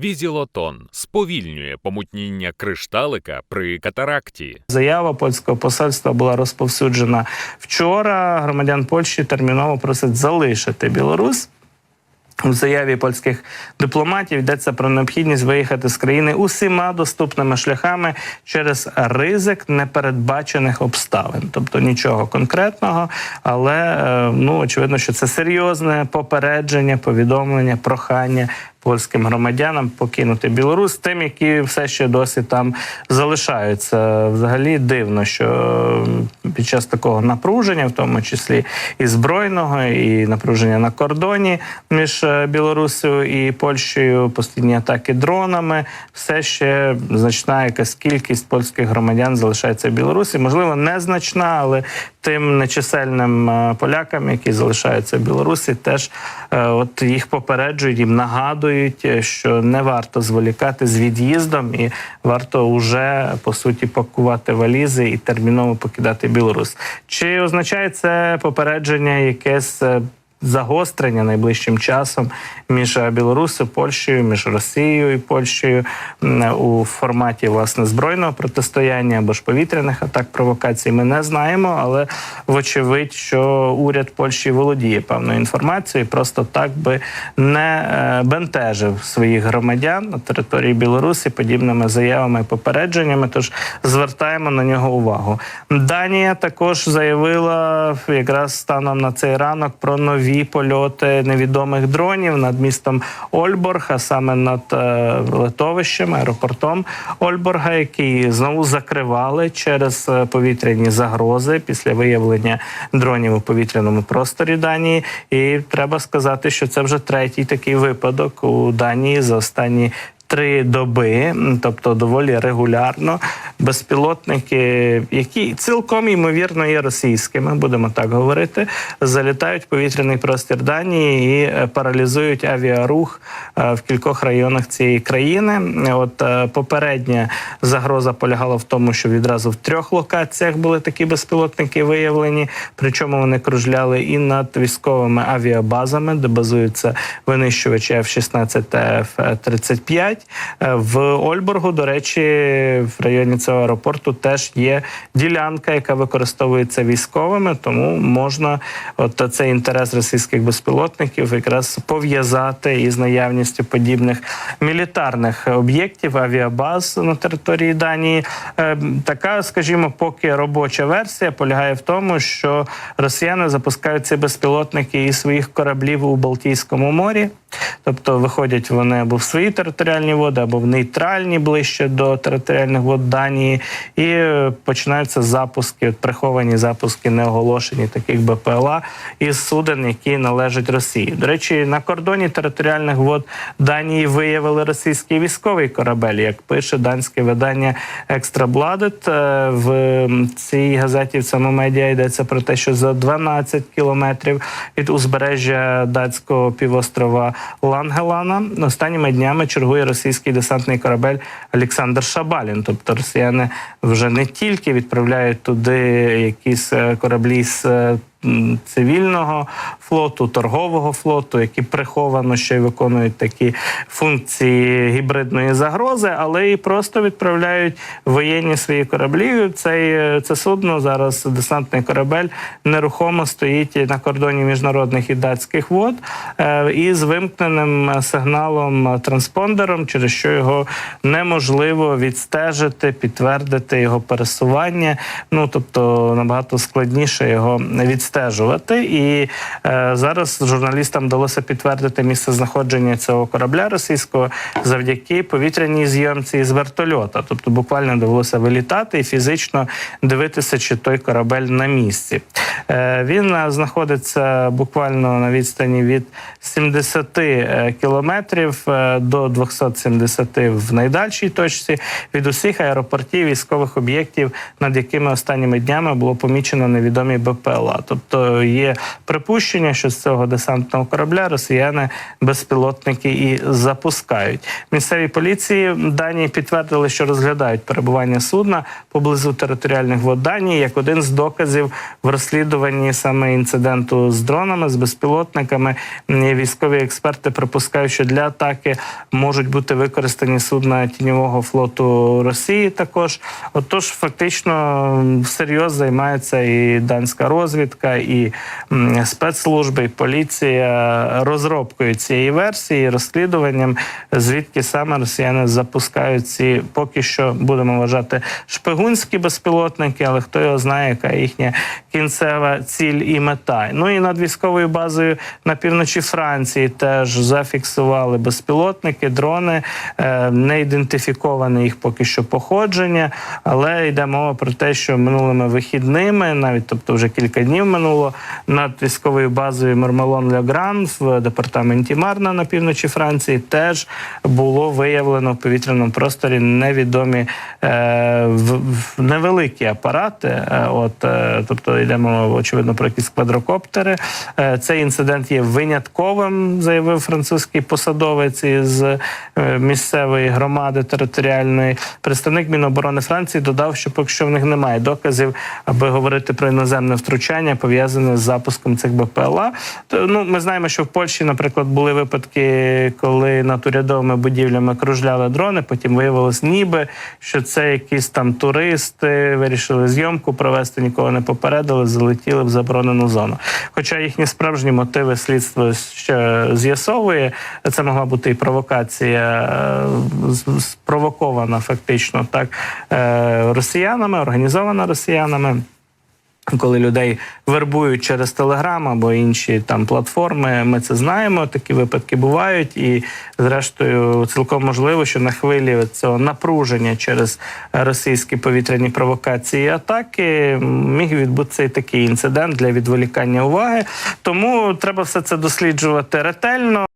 Візілотон сповільнює помутніння кришталика при катаракті. Заява польського посольства була розповсюджена вчора. Громадян Польщі терміново просять залишити Білорусь. У заяві польських дипломатів йдеться про необхідність виїхати з країни усіма доступними шляхами через ризик непередбачених обставин, тобто нічого конкретного, але е, ну очевидно, що це серйозне попередження, повідомлення, прохання польським громадянам покинути Білорусь, тим, які все ще досі там залишаються. Взагалі дивно, що під час такого напруження, в тому числі і збройного, і напруження на кордоні між е, Білоруссю і Польщею, постійні атаки дронами, все ще значна якась кількість польських громадян залишається в Білорусі. Можливо, незначна, але тим нечисельним е, полякам, які залишаються в Білорусі, теж е, от їх попереджують, їм нагадують, е, що не варто зволікати з від'їздом, і варто вже по суті пакувати валізи і терміново покидати Білорусь. Чи означає це попередження якесь? Е, Загострення найближчим часом між е, Білорусою, Польщею, між Росією і Польщею м, у форматі власне збройного протистояння або ж повітряних атак провокацій. Ми не знаємо, але вочевидь, що уряд Польщі володіє певною інформацією, просто так би не е, бентежив своїх громадян на території Білорусі подібними заявами і попередженнями. Тож звертаємо на нього увагу. Данія також заявила якраз станом на цей ранок про нові польоти невідомих дронів над містом Ольборг, а саме над е, литовищем, аеропортом Ольборга, який знову закривали через е, повітряні загрози після виявлення дронів у повітряному просторі Данії. І треба сказати, що це вже третій такий випадок у Данії за останні. Три доби, тобто доволі регулярно, безпілотники, які цілком ймовірно є російськими, будемо так говорити, залітають в повітряний простір Данії і е, паралізують авіарух е, в кількох районах цієї країни. От е, попередня загроза полягала в тому, що відразу в трьох локаціях були такі безпілотники виявлені. Причому вони кружляли і над військовими авіабазами, де базуються винищувачі F-16 та F-35. Е, В Ольборгу, до речі, в районі цього аеропорту теж є ділянка, яка використовується військовими, тому можна от цей інтерес російських безпілотників якраз пов'язати із наявністю подібних мілітарних об'єктів, авіабаз на території Данії. Е, Така, скажімо, поки робоча версія полягає в тому, що росіяни запускають ці безпілотники із своїх кораблів у Балтійському морі. Тобто виходять вони або в свої територіальні води, або в нейтральні ближче до територіальних вод Данії, і е, починаються запуски, приховані запуски неоголошені таких БПЛА із суден, які належать Росії. До речі, на кордоні територіальних вод Данії виявили російський військовий корабель, як пише данське видання Екстрабладет. Е, В цій газеті в цьому медіа йдеться про те, що за 12 кілометрів від узбережжя датського півострова Лангелана останніми днями чергує російський десантний корабель Олександр Шабалін. Тобто росіяни вже не тільки відправляють туди якісь е, кораблі з е, цивільного флоту, торгового флоту, які приховано ще й виконують такі функції гібридної загрози, але і просто відправляють воєнні свої кораблі. Цей е, це судно зараз десантний корабель нерухомо стоїть на кордоні міжнародних і датських вод е, із вимкненим сигналом е, транспондером, через що його неможливо відстежити, підтвердити його пересування. Ну тобто набагато складніше його відстежувати. І е, зараз журналістам вдалося підтвердити місце знаходження цього корабля російського завдяки повітряній зйомці з вертольота. Тобто, буквально довелося вилітати і фізично дивитися, чи той корабель на місці. Е, він е, знаходиться буквально на відстані від 70 е, кілометрів е, до 270 в найдальшій точці від усіх аеропортів військових об'єктів, над якими останніми днями було помічено невідомі БПЛА. Тобто Тобто є припущення, що з цього десантного корабля росіяни безпілотники і запускають. Місцеві поліції Данії підтвердили, що розглядають перебування судна поблизу територіальних вод Данії як один з доказів в розслідуванні саме інциденту з дронами, з безпілотниками. Військові експерти припускають, що для атаки можуть бути використані судна тіньового флоту Росії. Також отож, фактично всерйоз займається і данська розвідка, і спецслужби, і поліція розробкою цієї версії, розслідуванням, звідки саме росіяни запускають ці поки що будемо вважати шпигунські безпілотники, але хто його знає, яка їхня кінцева ціль і мета. Ну і над військовою базою на півночі Франції теж зафіксували безпілотники, дрони, е, не ідентифіковане їх поки що походження, але йде мова про те, що минулими вихідними, навіть тобто вже кілька днів минуло, над військовою базою Мармелон Легран в департаменті Марна на півночі Франції теж було виявлено в повітряному просторі невідомі е, в, в- невеликі апарати. Е, от, е, тобто йдемо очевидно про якісь квадрокоптери. Е, цей інцидент є винятковим, заявив французький посадовець із е, місцевої громади територіальної. Представник Міноборони Франції додав, що поки що в них немає доказів, аби говорити про іноземне втручання пов'язане з запуском цих БПЛА. То, ну, ми знаємо, що в Польщі, наприклад, були випадки, коли над урядовими будівлями кружляли дрони. Потім виявилось, ніби що це якісь там туристи вирішили зйомку провести, нікого не попередили, залетіли в заборонену зону. Хоча їхні справжні мотиви слідство ще з'ясовує. Це могла бути і провокація е, спровокована фактично так е, росіянами, організована росіянами. Коли людей вербують через Телеграм або інші там платформи, ми це знаємо. Такі випадки бувають, і зрештою, цілком можливо, що на хвилі цього напруження через російські повітряні провокації і атаки міг відбутися і такий інцидент для відволікання уваги. Тому треба все це досліджувати ретельно.